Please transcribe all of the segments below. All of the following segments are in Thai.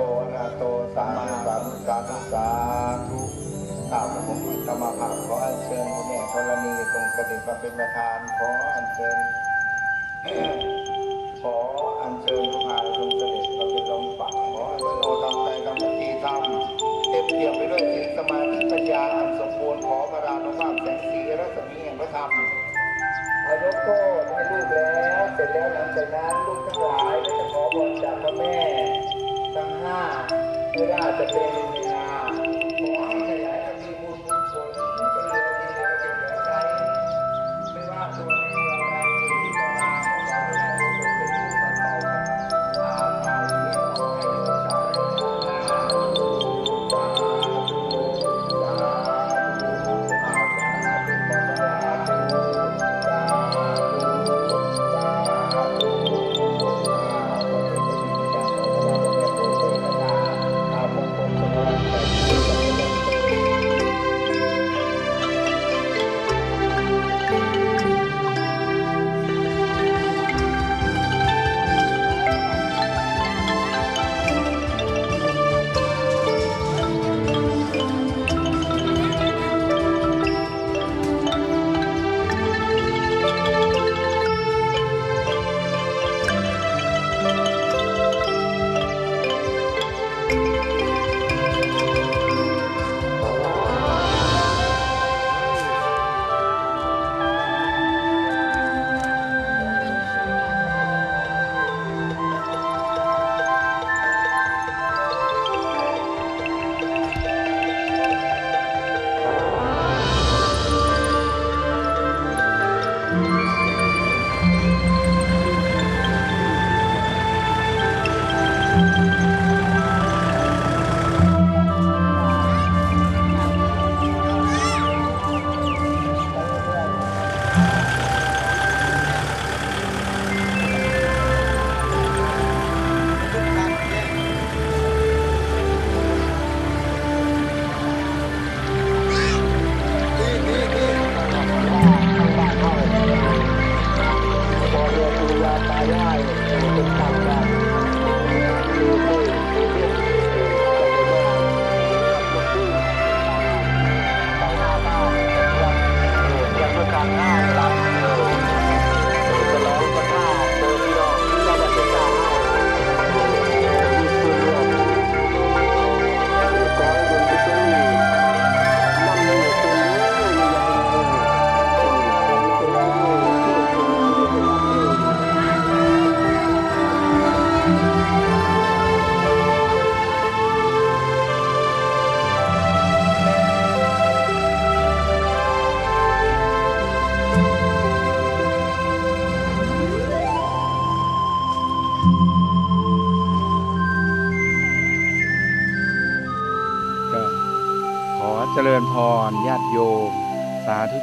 สาธุสาธุข้าวของผมธรรมภาพขออัญเชิญพระแม่ธรณีทรงเสด็จมาเป็นประธานขออัญเชิญขออัญเชิญพระพาทรงเสด็จมาเป็นลมปักขออัญเชิญโอทำใจทำพิธีทำเต็มเปี่ยมไปด้วยศีลสมาธิปัญญาอันสมบูรณ์ขอพระรานุภาพแสงสีรัศมีแห่งพระธรรมอายกโทษให้ลูกแล้ว เสร็จแล้วหลังจากนั้นลูกทั้งหลายก็จะขอบนจากพระแม่ ไ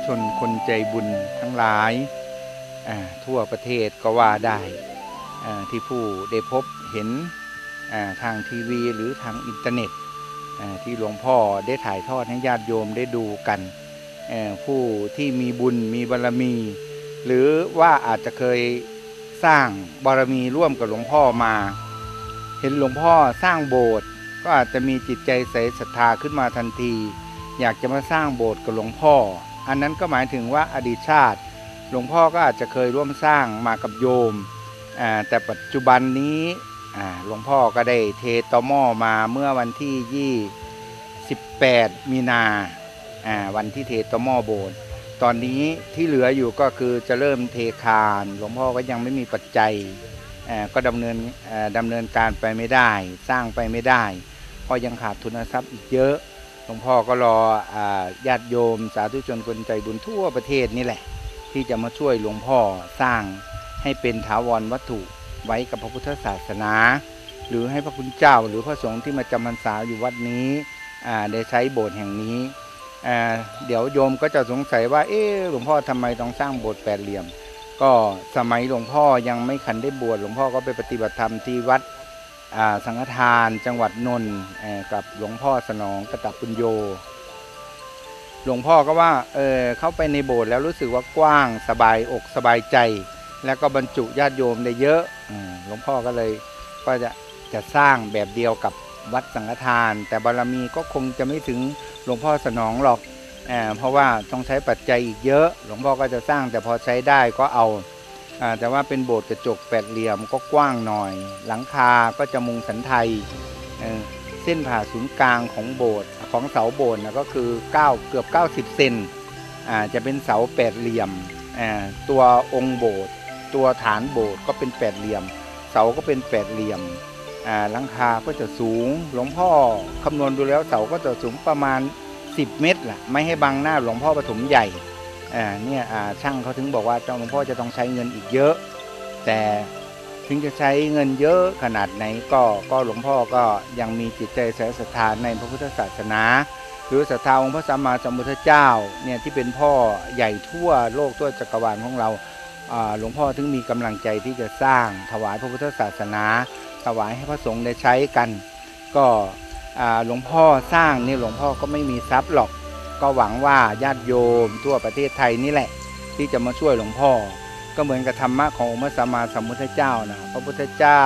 ชนคนใจบุญทั้งหลายทั่วประเทศก็ว่าได้ที่ผู้ได้พบเห็นทางทีวีหรือทางอินเทอร์เน็ตที่หลวงพ่อได้ถ่ายทอดให้ญาติโยมได้ดูกันผู้ที่มีบุญมีบารรมี หรือว่าอาจจะเคยสร้างบารมีร่วมกับหลวงพ่อมา เห็นหลวงพ่อสร้างโบสถ์ก็อาจจะมีจิตใจใสศรัทธาขึ้นมาทันที อยากจะมาสร้างโบสถ์กับหลวงพ่อ อันนั้นก็หมายถึงว่าอดีตชาติ หลวงพ่อก็อาจจะเคยร่วมสร้างมากับโยม แต่ปัจจุบันนี้หลวงพ่อก็ได้เทตอหม้อมาเมื่อวันที่ 28 มีนาวันที่เทตอหม้อโบสถ์ตอนนี้ที่เหลืออยู่ก็คือจะเริ่มเทคาน หลวงพ่อก็ยังไม่มีปัจจัยก็ดำเนินดำเนินการไปไม่ได้ สร้างไปไม่ได้ เพราะยังขาดทุนทรัพย์อีกเยอะ หลวงพ่อก็รอญาติโยม สาธุชนคนใจบุญทั่วประเทศนี่แหละ ที่จะมาช่วยหลวงพ่อสร้างให้เป็นถาวรวัตถุไว้กับพระพุทธศาสนา หรือให้พระคุณเจ้าหรือพระสงฆ์ที่มาจำพรรษาอยู่วัดนี้ได้ใช้โบสถ์แห่งนี้ เดี๋ยวโยมก็จะสงสัยว่า เอ๊หลวงพ่อทำไมต้องสร้างโบสถ์แปดเหลี่ยม ก็สมัยหลวงพ่อยังไม่คันได้บวชหลวงพ่อก็ไปปฏิบัติธรรมที่วัด สังฆทานจังหวัดนนท์กับหลวงพ่อสนองกระตับปุญโย หลวงพ่อก็ว่าเออเข้าไปในโบสถ์แล้วรู้สึกว่ากว้างสบายอกสบายใจ แล้วก็บรรจุญาติโยมได้เยอะหลวงพ่อก็เลยก็จะจะสร้างแบบเดียวกับวัดสังฆทาน แต่บารมีก็คงจะไม่ถึงหลวงพ่อสนองหรอกอาเพราะว่าต้องใช้ปัจจัยอีกเยอะ หลวงพ่อก็จะสร้างแต่พอใช้ได้ก็เอา แต่ว่าเป็นโบสถ์กระจกแปดเหลี่ยมก็กว้างหน่อย หลังคาก็จะมุงสันไทยเเส้นผ่าศูนย์กลางของโบสถ์ของเสาโบสถ์นะก็คือ9เกือบ 90 เซนจะเป็นเสาแปดเหลี่ยมตัวองค์โบสถ์ตัวฐานโบสถ์ก็เป็นแปดเหลี่ยม เสาก็เป็นแปดเหลี่ยมหลังคาก็จะสูงหลวงพ่อคำนวณดูแล้วเสาก็จะสูงประมาณ 10 เมตรล่ะไม่ให้บังหน้าหลวงพ่อปฐมใหญ่ เนี่ยอ่าช่างเขาถึงบอกว่าเจ้าหลวงพ่อจะต้องใช้เงินอีกเยอะ แต่ถึงจะใช้เงินเยอะขนาดไหนก็ก็หลวงพ่อก็ยังมีจิตใจแสศรัทธาในพระพุทธศาสนา หรือศรัทธาองค์พระสัมมาสัมพุทธเจ้าเนี่ยที่เป็นพ่อใหญ่ทั่วโลกทั่วจักรวาลของเราอ่าหลวงพ่อถึงมีกำลังใจที่จะสร้างถวายพระพุทธศาสนา ถวายให้พระสงฆ์ได้ใช้กัน ก็อ่าหลวงพ่อสร้างนี่หลวงพ่อก็ไม่มีทรัพย์หรอก ก็หวังว่าญาติโยมทั่วประเทศไทยนี่แหละ ที่จะมาช่วยหลวงพ่อ ก็เหมือนกับธรรมะขององค์พระสัมมาสัมพุทธเจ้านะพระพุทธเจ้า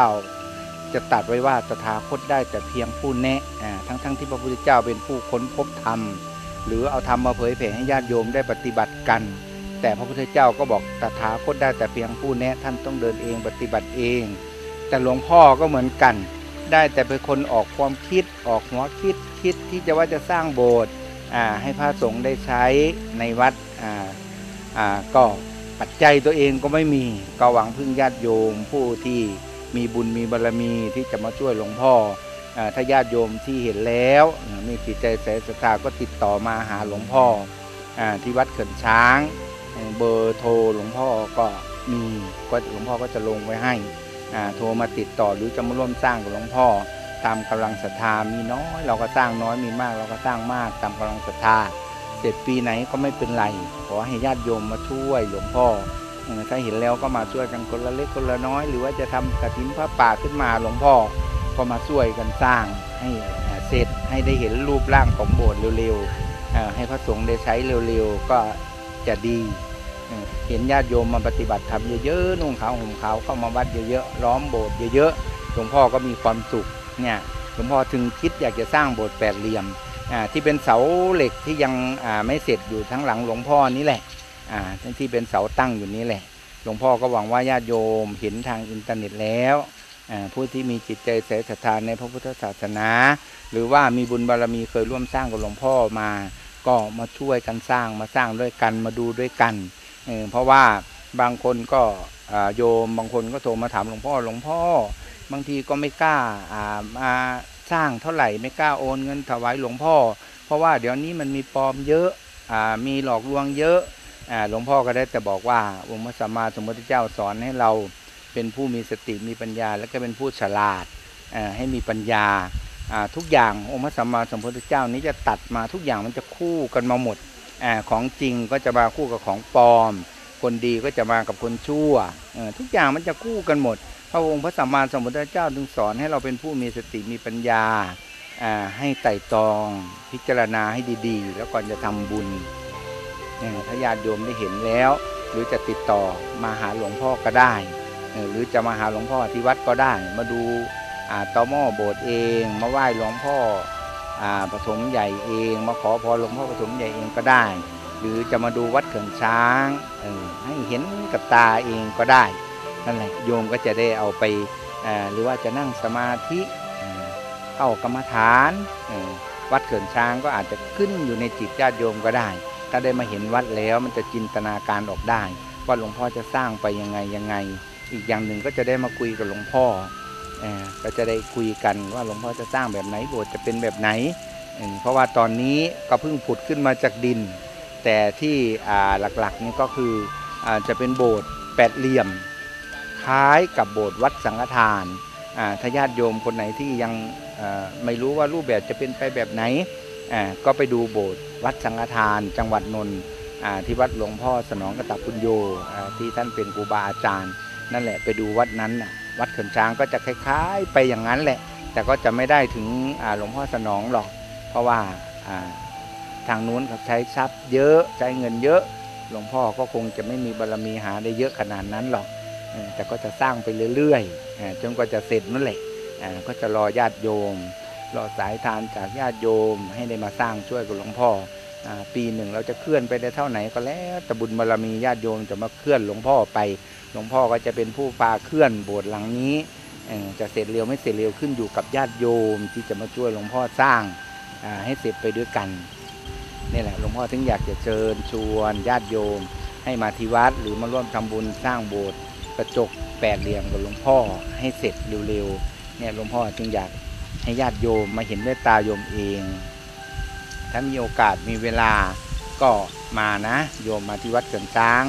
จะตัดไว้ว่าตถาคตได้แต่เพียงผู้แนะอ่าทั้งๆทที่พระพุทธเจ้าเป็นผู้ค้นพบธรรม หรือเอาธรรมมาเผยแผ่ให้ญาติโยมได้ปฏิบัติกัน แต่พระพุทธเจ้าก็บอกตถาคตได้แต่เพียงผู้แนะท่านต้องเดินเองปฏิบัติเอง แต่หลวงพ่อก็เหมือนกัน ได้แต่เป็นคนออกความคิดออกหัวคิดคิดที่จะว่าจะสร้างโบสถ์ ให้พระสงฆ์ได้ใช้ในวัดก็ปัจจัยตัวเองก็ไม่มีก็หวังพึ่งญาติโยมผู้ที่มีบุญมีบารมีที่จะมาช่วยหลวงพ่ออถ้าญาติโยมที่เห็นแล้วมีจิตใจแสศรัทธาก็ติดต่อมาหาหลวงพ่ออที่วัดเขินช้าง เบอร์โทรหลวงพ่อก็มีก็หลวงพ่อก็จะลงไว้ให้โทรมาติดต่อหรือจะมาร่วมสร้างกับหลวงพ่อ ตามกำลังศรัทธามีน้อย เราก็สร้างน้อยมีมาก เราก็สร้างมากตามกำลังศรัทธา เสร็จปีไหนก็ไม่เป็นไร ขอให้ญาติโยมมาช่วยหลวงพ่อถ้าเห็นแล้วก็มาช่วยกันคนละเล็กคนละน้อย หรือว่าจะทำกฐินพระป่าขึ้นมาหลวงพ่อก็มาช่วยกันสร้างให้เสร็จให้ได้เห็นรูปร่างของโบสถ์เร็วๆให้พระสงฆ์ได้ใช้เร็วๆก็จะดีเห็นญาติโยมมาปฏิบัติธรรมเยอะๆนุ่งขาวห่มขาวเข้ามาวัดเยอะๆล้อมโบสถ์เยอะๆหลวงพ่อก็มีความสุข เนี่ยหลวงพ่อถึงคิดอยากจะสร้างโบสถ์แปดเหลี่ยมที่เป็นเสาเหล็กที่ยังไม่เสร็จอยู่ทั้งหลังหลวงพ่อนี่แหละที่เป็นเสาตั้งอยู่นี้แหละ หลวงพ่อก็หวังว่าญาติโยมเห็นทางอินเทอร์เน็ตแล้วผู้ที่มีจิตใจใส่ศรัทธาในพระพุทธศาสนา หรือว่ามีบุญบารมีเคยร่วมสร้างกับหลวงพ่อมา ก็มาช่วยกันสร้างมาสร้างด้วยกันมาดูด้วยกันเเพราะว่าบางคนก็โยมบางคนก็โทรมาถามหลวงพ่อหลวงพ่อ บางทีก็ไม่กล้าอ่ามาสร้างเท่าไหร่ไม่กล้าโอนเงินถวายหลวงพ่อ เพราะว่าเดี๋ยวนี้มันมีปลอมเยอะอ่ามีหลอกลวงเยอะอ่าหลวงพ่อก็ได้แต่บอกว่าองค์พระสัมมาสัมพุทธเจ้าสอนให้เราเป็นผู้มีสติมีปัญญา และก็เป็นผู้ฉลาดอ่าให้มีปัญญาอ่าทุกอย่างองค์พระสัมมาสัมพุทธเจ้านี้จะตัดมาทุกอย่างมันจะคู่กันมาหมดอาของจริงก็จะมาคู่กับของปลอม คนดีก็จะมากับคนชั่วอ่อทุกอย่างมันจะคู่กันหมด พระองค์พระสัมมาสัมพุทธเจ้าจึงสอนให้เราเป็นผู้มีสติมีปัญญาให้ไต่ตรองพิจารณาให้ดีๆ แล้วก่อนจะทำบุญถ้าญาติโยมได้เห็นแล้ว หรือจะติดต่อมาหาหลวงพ่อก็ได้ หรือจะมาหาหลวงพ่อที่วัดก็ได้ มาดูอ่าตอหม้อโบสถ์เอง มาไหว้หลวงพ่อปฐมใหญ่เอง มาขอพรหลวงพ่อปฐมใหญ่เองก็ได้ หรือจะมาดูวัดเขื่อนช้างให้เห็นกับตาเองก็ได้ นั่นแหละโยมก็จะได้เอาไปหรือว่าจะนั่งสมาธิเข้ากรรมฐานวัดเขื่อนช้างก็อาจจะขึ้นอยู่ในจิตญาติโยมก็ได้ ถ้าได้มาเห็นวัดแล้วมันจะจินตนาการออกได้ ว่าหลวงพ่อจะสร้างไปยังไงยังไง อีกอย่างหนึ่งก็จะได้มาคุยกับหลวงพ่อก็จะได้คุยกันว่าหลวงพ่อจะสร้างแบบไหนโบสถ์จะเป็นแบบไหน เพราะว่าตอนนี้ก็เพิ่งผุดขึ้นมาจากดิน แต่ที่หลักๆนี่ก็คืออจะเป็นโบสถ์แปดเหลี่ยม คล้ายกับโบสถ์วัดสังฆทานอ่าถ้าญาติโยมคนไหนที่ยังไม่รู้ว่ารูปแบบจะเป็นไปแบบไหน ก็ไปดูโบสถ์วัดสังฆทาน จังหวัดนนท์ที่วัดหลวงพ่อสนองกระตับปุญโยที่ท่านเป็นครูบาอาจารย์ นั่นแหละไปดูวัดนั้นวัดเขินช้างก็จะคล้ายๆ ไปอย่างนั้นแหละ แต่ก็จะไม่ได้ถึงหลวงพ่อสนองหรอก เพราะว่าทางนู้นเขาใช้ทรัพย์เยอะใช้เงินเยอะ หลวงพ่อก็คงจะไม่มีบารมีหาได้เยอะขนาดนั้นหรอก แต่ก็จะสร้างไปเรื่อยๆจนกว่าจะเสร็จนั่นแหละก็จะรอญาติโยม รอสายทานจากญาติโยม ให้ได้มาสร้างช่วยกับหลวงพ่ออปีหนึ่งเราจะเคลื่อนไปได้เท่าไหนก็แล้วแต่บุญบารมีญาติโยมจะมาเคลื่อนหลวงพ่อไป หลวงพ่อก็จะเป็นผู้พาเคลื่อนโบสถ์หลังนี้จะเสร็จเร็วไม่เสร็จเร็วขึ้นอยู่กับญาติโยมที่จะมาช่วยหลวงพ่อสร้างาให้เสร็จไปด้วยกันนี่แหละหลวงพ่อถึงอยากจะเชิญชวนญาติโยม ให้มาที่วัดหรือมาร่วมทำบุญสร้างโบสถ์ ระจกแปดเหลี่ยมกับหลวงพ่อให้เสร็จเร็วๆเนี่ยหลวงพ่อจึงอยากให้ญาติโยมมาเห็นด้วยตาโยมเอง ถ้ามีโอกาสมีเวลาก็มานะ โยมมาที่วัดเกินช้าง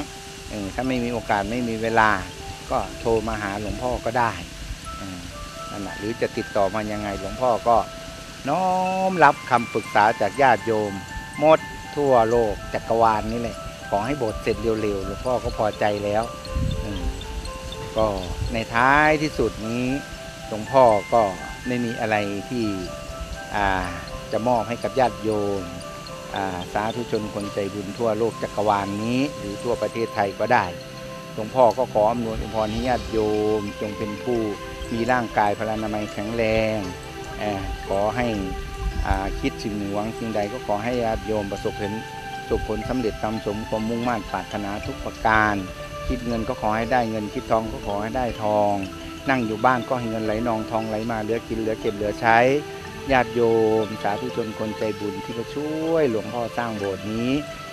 ถ้าไม่มีโอกาสไม่มีเวลา ก็โทรมาหาหลวงพ่อก็ได้นั่นแหละหรือจะติดต่อมายังไงหลวงพ่อก็น้อมรับคำปรึกษาจากญาติโยมหมดทั่วโลกจักรวาลนี่เลยขอให้บสถ์เสร็จเร็วๆหลวงพ่อก็พอใจแล้ว ก็ในท้ายที่สุดนี้หลวงพ่อก็ไม่มีอะไรที่าจะมอบให้กับญาติโยมาสาธุชนคนใจบุญทั่วโลกจักรวาลนนี้ หรือทั่วประเทศไทยก็ได้ หลวงพ่อก็ขออำนวยอวยพรให้ญาติโยมจงเป็นผู้มีร่างกายพลานามัยแข็งแรงอขอให้คิดสิ่งหนึ่งหวังสิ่งใดก็ขอให้ญาติโยมประสบผลประสบผลสำเร็จตามสมความมุ่งมั่นปรารถนาทุกประการ คิดเงินก็ขอให้ได้เงินคิดทองก็ขอให้ได้ทอง นั่งอยู่บ้านก็ให้เงินไหลนองทองไหลมาเหลือกินเหลือเก็บเหลือใช้ญาติโยม สาธุชนคนใจบุญที่มาช่วยหลวงพ่อสร้างโบสถ์นี้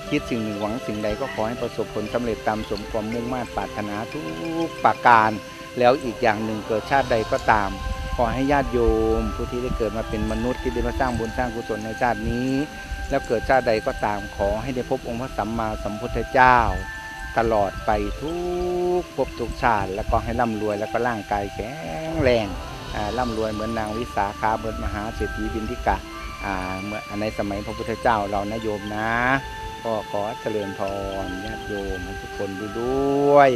คิดสิ่งหนึ่งหวังสิ่งใดก็ขอให้ประสบผลสำเร็จตามสมความมุ่งมั่นปรารถนาทุกประการ แล้วอีกอย่างหนึ่งเกิดชาติใดก็ตาม ขอให้ญาติโยม ผู้ที่ได้เกิดมาเป็นมนุษย์ที่ได้มาสร้างบุญสร้างกุศลในชาตินี้ แล้วเกิดชาติใดก็ตามขอให้ได้พบองค์พระสัมมาสัมพุทธเจ้า ตลอดไปทุกภพทุกชาติ แล้วก็ให้ร่ำรวยแล้วก็ร่างกายแข็งแรงร่ำรวยเหมือนนางวิสาขาเบิดมหาเศรษฐีบินทิกะอ่าเมื่อในสมัยพระพุทธเจ้าเรานะโยมนะก็ขอเจริญพรญาติโยมทุกคนด้วย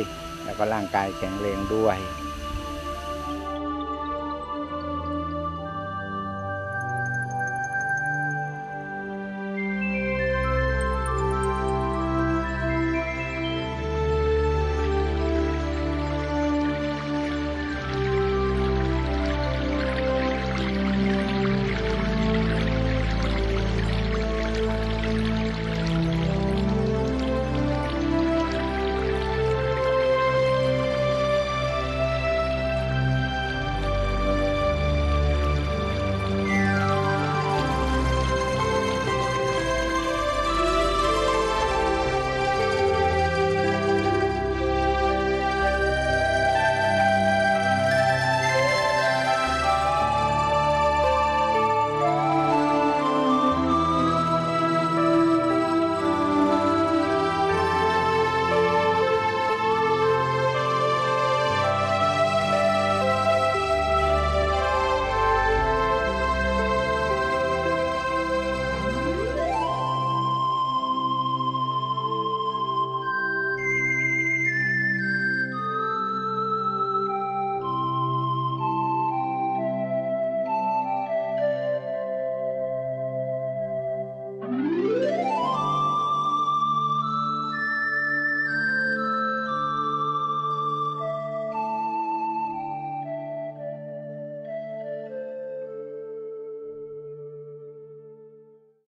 แล้วก็ร่างกายแข็งแรงด้วย